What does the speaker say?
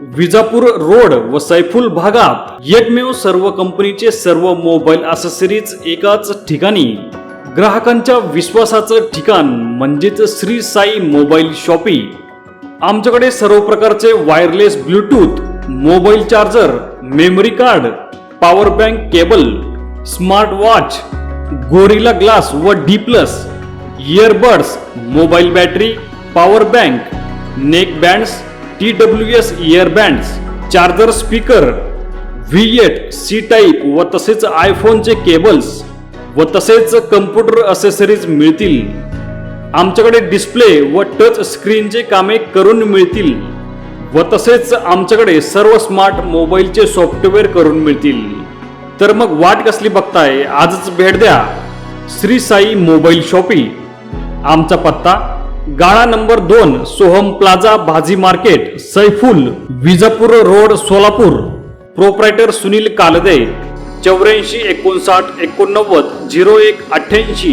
Vijapur road व सैफुल भागात एकमेव सर्व कंपनीचे सर्व मोबाईल असेसरीज एकाच ठिकाणी. ग्राहकांच्या विश्वासाचं ठिकाण म्हणजेच श्री साई मोबाईल शॉपी. आमच्याकडे सर्व प्रकारचे wireless bluetooth mobile charger memory card power bank cable smart watch gorilla glass व D plus earbuds mobile battery power bank neck bands T W S earbands charger speaker V eight C type व तसेच आयफोनचे cables व तसेच computer accessories मिळतील. आमच्याकडे display व touch स्क्रीनचे कामे करून मिळतील व तसेच आमच्याकडे सर्व स्मार्ट मोबाईलचे सॉफ्टवेअर करून मिळतील. तर मग वाट कसली बघताय? आजच भेट द्या. Shri Sai mobile shoppy. आमचा पत्ता गाळा नंबर दोन सोहम प्लाझा भाजी market Saiful Vijapur road Solapur. Proprietor Sunil Kalde चौऱ्याऐंशी एकोणसाठ एकोणनव्वद झिरो एक अठ्ठ्याऐंशी.